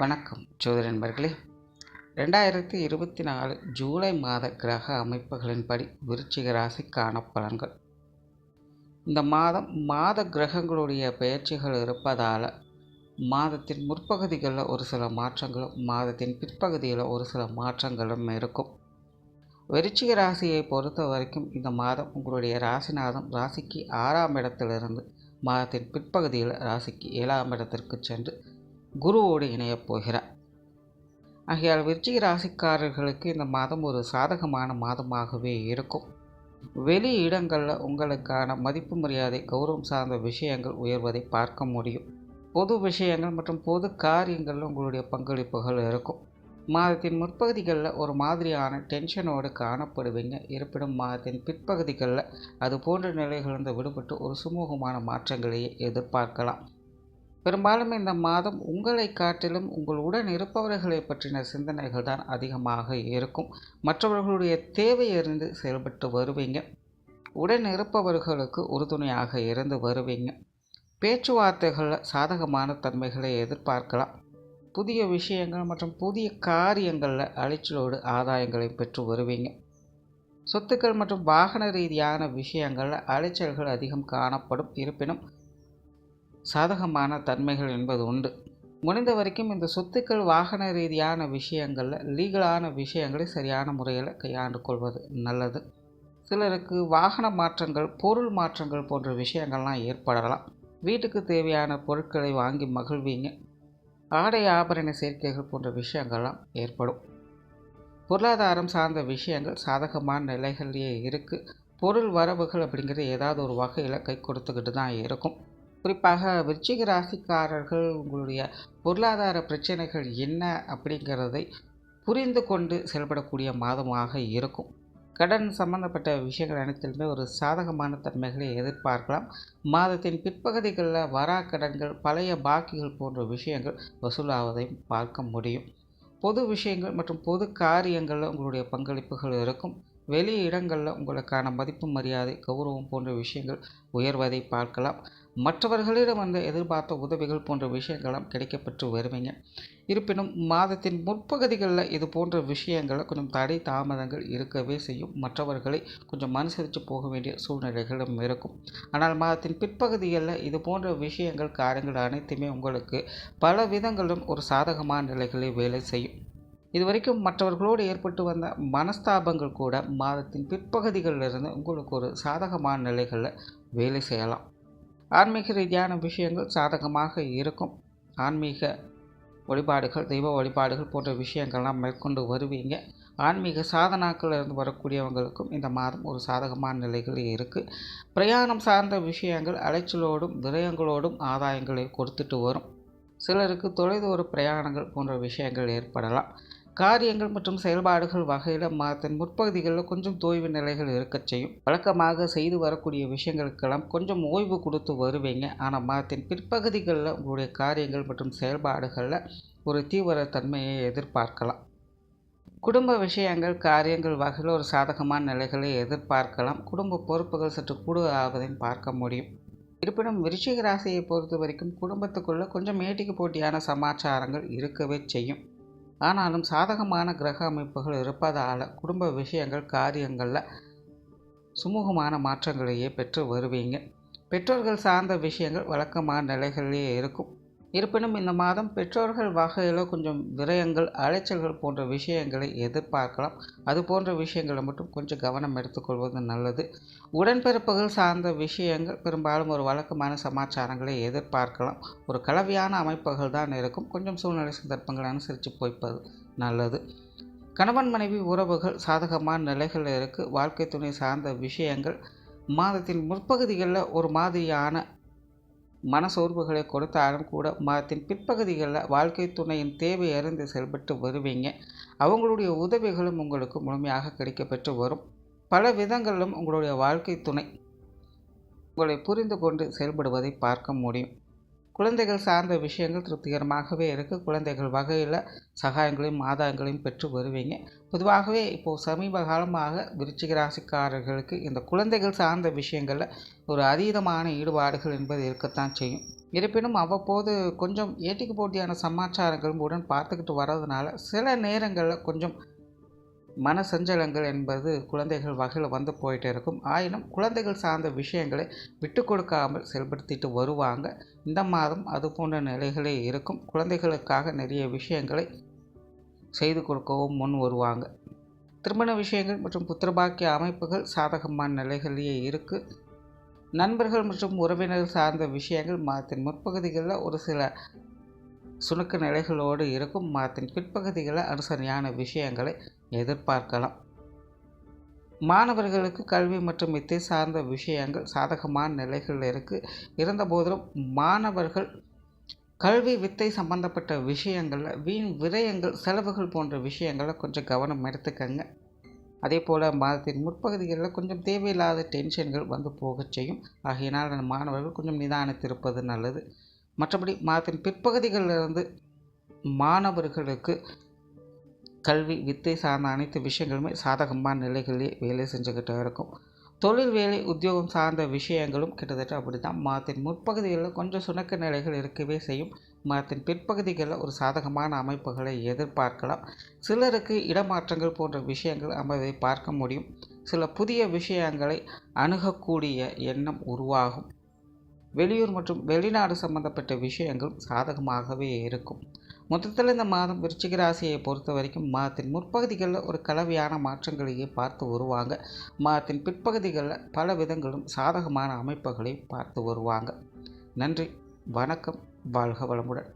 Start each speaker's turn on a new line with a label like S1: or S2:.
S1: வணக்கம் ஜோதி நண்பர்களே ரெண்டாயிரத்தி இருபத்தி நாலு ஜூலை மாத கிரக அமைப்புகளின்படி விருச்சிக ராசிக்கான பலன்கள் இந்த மாதம் மாத கிரகங்களுடைய பயிற்சிகள் இருப்பதால் மாதத்தின் முற்பகுதிகளில் ஒரு சில மாற்றங்களும் மாதத்தின் பிற்பகுதியில் ஒரு சில மாற்றங்களும் இருக்கும் விருச்சிக ராசியை பொறுத்த வரைக்கும் இந்த மாதம் உங்களுடைய ராசிநாதம் ராசிக்கு ஆறாம் இடத்திலிருந்து மாதத்தின் பிற்பகுதியில் ராசிக்கு ஏழாம் இடத்திற்கு சென்று குருவோடு இணையப் போகிறார் ஆகையால் விருச்சிக ராசிக்காரர்களுக்கு இந்த மாதம் ஒரு சாதகமான மாதமாகவே இருக்கும் வெளி இடங்களில் உங்களுக்கான மதிப்பு மரியாதை கௌரவம் சார்ந்த விஷயங்கள் உயர்வதை பார்க்க முடியும் பொது விஷயங்கள் மற்றும் பொது காரியங்களில் உங்களுடைய பங்களிப்புகள் இருக்கும் மாதத்தின் முற்பகுதிகளில் ஒரு மாதிரியான டென்ஷனோடு காணப்படுவீங்க இருப்பினும் மாதத்தின் பிற்பகுதிகளில் அது போன்ற நிலைகளிலிருந்து விடுபட்டு ஒரு சுமூகமான மாற்றங்களையே எதிர்பார்க்கலாம் பெரும்பாலும் இந்த மாதம் உங்களை காட்டிலும் உங்கள் உடன் இருப்பவர்களை பற்றின சிந்தனைகள் தான் அதிகமாக இருக்கும் மற்றவர்களுடைய தேவை அறிந்து செயல்பட்டு வருவீங்க உடன் இருப்பவர்களுக்கு உறுதுணையாக இருந்து வருவீங்க பேச்சுவார்த்தைகளில் சாதகமான தன்மைகளை எதிர்பார்க்கலாம் புதிய விஷயங்கள் மற்றும் புதிய காரியங்களில் அலைச்சலோடு ஆதாயங்களை பெற்று வருவீங்க சொத்துக்கள் மற்றும் வாகன ரீதியான விஷயங்களில் அலைச்சல்கள் அதிகம் காணப்படும் இருப்பினும் சாதகமான தன்மைகள் என்பது உண்டு முடிந்த வரைக்கும் இந்த சொத்துக்கள் வாகன ரீதியான விஷயங்களில் லீகலான விஷயங்களை சரியான முறையில் கையாண்டு கொள்வது நல்லது சிலருக்கு வாகன மாற்றங்கள் பொருள் மாற்றங்கள் போன்ற விஷயங்கள்லாம் ஏற்படலாம் வீட்டுக்கு தேவையான பொருட்களை வாங்கி மகிழ்வீங்க ஆடை ஆபரண சேர்க்கைகள் போன்ற விஷயங்கள்லாம் ஏற்படும் பொருளாதாரம் சார்ந்த விஷயங்கள் சாதகமான நிலைகள்லேயே இருக்குது பொருள் வரவுகள் அப்படிங்கிறது ஏதாவது ஒரு வகையில் கை கொடுத்துக்கிட்டு தான் இருக்கும் குறிப்பாக விருச்சிக ராசிக்காரர்கள் உங்களுடைய பொருளாதார பிரச்சனைகள் என்ன அப்படிங்கிறதை புரிந்து கொண்டு செயல்படக்கூடிய மாதமாக இருக்கும் கடன் சம்பந்தப்பட்ட விஷயங்கள் அனைத்திலுமே ஒரு சாதகமான தன்மைகளை எதிர்பார்க்கலாம் மாதத்தின் பிற்பகுதிகளில் வரா கடன்கள் பழைய பாக்கிகள் போன்ற விஷயங்கள் வசூலாவதையும் பார்க்க முடியும் பொது விஷயங்கள் மற்றும் பொது காரியங்களில் உங்களுடைய பங்களிப்புகள் இருக்கும் வெளி இடங்களில் உங்களுக்கான மதிப்பு மரியாதை கௌரவம் போன்ற விஷயங்கள் உயர்வதை பார்க்கலாம் மற்றவர்களிடம் வந்து எதிர்பார்த்த உதவிகள் போன்ற விஷயங்களும் கிடைக்கப்பெற்று வருவீங்க இருப்பினும் மாதத்தின் முற்பகுதிகளில் இது போன்ற விஷயங்களை கொஞ்சம் தடை தாமதங்கள் இருக்கவே செய்யும் மற்றவர்களை கொஞ்சம் அனுசரித்து போக வேண்டிய சூழ்நிலைகளும் இருக்கும் ஆனால் மாதத்தின் பிற்பகுதிகளில் இது போன்ற விஷயங்கள் காரியங்கள் அனைத்துமே உங்களுக்கு பல விதங்களும் ஒரு சாதகமான நிலைகளை வேலை செய்யும் இதுவரைக்கும் மற்றவர்களோடு ஏற்பட்டு வந்த மனஸ்தாபங்கள் கூட மாதத்தின் பிற்பகுதிகளிலிருந்து உங்களுக்கு ஒரு சாதகமான நிலைகளில் வேலை செய்யலாம் ஆன்மீக ரீதியான விஷயங்கள் சாதகமாக இருக்கும் ஆன்மீக வழிபாடுகள் தெய்வ வழிபாடுகள் போன்ற விஷயங்கள்லாம் மேற்கொண்டு வருவீங்க ஆன்மீக இருந்து வரக்கூடியவங்களுக்கும் இந்த மாதம் ஒரு சாதகமான நிலைகள் இருக்குது பிரயாணம் சார்ந்த விஷயங்கள் அலைச்சலோடும் விரயங்களோடும் ஆதாயங்களை கொடுத்துட்டு வரும் சிலருக்கு தொலைதூர பிரயாணங்கள் போன்ற விஷயங்கள் ஏற்படலாம் காரியங்கள் மற்றும் செயல்பாடுகள் வகையில் மாதத்தின் முற்பகுதிகளில் கொஞ்சம் தோய்வு நிலைகள் இருக்கச் செய்யும் வழக்கமாக செய்து வரக்கூடிய விஷயங்களுக்கெல்லாம் கொஞ்சம் ஓய்வு கொடுத்து வருவீங்க ஆனால் மாதத்தின் பிற்பகுதிகளில் உங்களுடைய காரியங்கள் மற்றும் செயல்பாடுகளில் ஒரு தீவிர தன்மையை எதிர்பார்க்கலாம் குடும்ப விஷயங்கள் காரியங்கள் வகையில் ஒரு சாதகமான நிலைகளை எதிர்பார்க்கலாம் குடும்ப பொறுப்புகள் சற்று கூடு பார்க்க முடியும் இருப்பினும் விருச்சிக ராசியை பொறுத்த வரைக்கும் குடும்பத்துக்குள்ளே கொஞ்சம் மேட்டிக்கு போட்டியான சமாச்சாரங்கள் இருக்கவே செய்யும் ஆனாலும் சாதகமான கிரக அமைப்புகள் இருப்பதால் குடும்ப விஷயங்கள் காரியங்களில் சுமூகமான மாற்றங்களையே பெற்று வருவீங்க பெற்றோர்கள் சார்ந்த விஷயங்கள் வழக்கமான நிலைகளிலே இருக்கும் இருப்பினும் இந்த மாதம் பெற்றோர்கள் வகையில் கொஞ்சம் விரயங்கள் அலைச்சல்கள் போன்ற விஷயங்களை எதிர்பார்க்கலாம் அது போன்ற விஷயங்களை மட்டும் கொஞ்சம் கவனம் எடுத்துக்கொள்வது நல்லது உடன்பிறப்புகள் சார்ந்த விஷயங்கள் பெரும்பாலும் ஒரு வழக்கமான சமாச்சாரங்களை எதிர்பார்க்கலாம் ஒரு கலவையான அமைப்புகள் தான் இருக்கும் கொஞ்சம் சூழ்நிலை சந்தர்ப்பங்களை அனுசரித்து போய்ப்பது நல்லது கணவன் மனைவி உறவுகள் சாதகமான நிலைகள் இருக்குது வாழ்க்கை துணை சார்ந்த விஷயங்கள் மாதத்தின் முற்பகுதிகளில் ஒரு மாதிரியான மனசோர்வுகளை கொடுத்தாலும் கூட மதத்தின் பிற்பகுதிகளில் வாழ்க்கை துணையின் தேவை அறிந்து செயல்பட்டு வருவீங்க அவங்களுடைய உதவிகளும் உங்களுக்கு முழுமையாக கிடைக்கப்பெற்று வரும் பல விதங்களிலும் உங்களுடைய வாழ்க்கை துணை உங்களை புரிந்து கொண்டு செயல்படுவதை பார்க்க முடியும் குழந்தைகள் சார்ந்த விஷயங்கள் திருப்திகரமாகவே இருக்குது குழந்தைகள் வகையில் சகாயங்களையும் ஆதாயங்களையும் பெற்று வருவீங்க பொதுவாகவே இப்போது சமீப காலமாக விருச்சிக ராசிக்காரர்களுக்கு இந்த குழந்தைகள் சார்ந்த விஷயங்களில் ஒரு அதீதமான ஈடுபாடுகள் என்பது இருக்கத்தான் செய்யும் இருப்பினும் அவ்வப்போது கொஞ்சம் ஏட்டிக்கு போட்டியான சமாச்சாரங்களும் உடன் பார்த்துக்கிட்டு வர்றதுனால சில நேரங்களில் கொஞ்சம் மன சஞ்சலங்கள் என்பது குழந்தைகள் வகையில் வந்து போயிட்டே இருக்கும் ஆயினும் குழந்தைகள் சார்ந்த விஷயங்களை விட்டு கொடுக்காமல் செயல்படுத்திட்டு வருவாங்க இந்த மாதம் அது போன்ற நிலைகளே இருக்கும் குழந்தைகளுக்காக நிறைய விஷயங்களை செய்து கொடுக்கவும் முன் வருவாங்க திருமண விஷயங்கள் மற்றும் புத்திரபாக்கிய அமைப்புகள் சாதகமான நிலைகளிலேயே இருக்குது நண்பர்கள் மற்றும் உறவினர்கள் சார்ந்த விஷயங்கள் மாதத்தின் முற்பகுதிகளில் ஒரு சில சுணுக்க நிலைகளோடு இருக்கும் மாதத்தின் பிற்பகுதிகளில் அனுசரியான விஷயங்களை எதிர்பார்க்கலாம் மாணவர்களுக்கு கல்வி மற்றும் வித்தை சார்ந்த விஷயங்கள் சாதகமான நிலைகள் இருக்குது இருந்தபோதிலும் மாணவர்கள் கல்வி வித்தை சம்பந்தப்பட்ட விஷயங்களில் வீண் விரயங்கள் செலவுகள் போன்ற விஷயங்களை கொஞ்சம் கவனம் எடுத்துக்கங்க அதே போல் மாதத்தின் முற்பகுதிகளில் கொஞ்சம் தேவையில்லாத டென்ஷன்கள் வந்து போகச் செய்யும் ஆகையினால் மாணவர்கள் கொஞ்சம் நிதானித்திருப்பது நல்லது மற்றபடி மாதத்தின் பிற்பகுதிகளிலிருந்து மாணவர்களுக்கு கல்வி வித்தை சார்ந்த அனைத்து விஷயங்களுமே சாதகமான நிலைகளிலே வேலை செஞ்சுக்கிட்டே இருக்கும் தொழில் வேலை உத்தியோகம் சார்ந்த விஷயங்களும் கிட்டத்தட்ட அப்படி தான் மாதத்தின் முற்பகுதிகளில் கொஞ்சம் சுணக்க நிலைகள் இருக்கவே செய்யும் மரத்தின் பிற்பகுதிகளில் ஒரு சாதகமான அமைப்புகளை எதிர்பார்க்கலாம் சிலருக்கு இடமாற்றங்கள் போன்ற விஷயங்கள் அமைவதை பார்க்க முடியும் சில புதிய விஷயங்களை அணுகக்கூடிய எண்ணம் உருவாகும் வெளியூர் மற்றும் வெளிநாடு சம்பந்தப்பட்ட விஷயங்களும் சாதகமாகவே இருக்கும் மொத்தத்தில் இந்த மாதம் விருச்சிக ராசியை பொறுத்த வரைக்கும் மாதத்தின் முற்பகுதிகளில் ஒரு கலவையான மாற்றங்களையே பார்த்து வருவாங்க மாதத்தின் பிற்பகுதிகளில் பல விதங்களும் சாதகமான அமைப்புகளையும் பார்த்து வருவாங்க நன்றி வணக்கம் வாழ்க வளமுடன்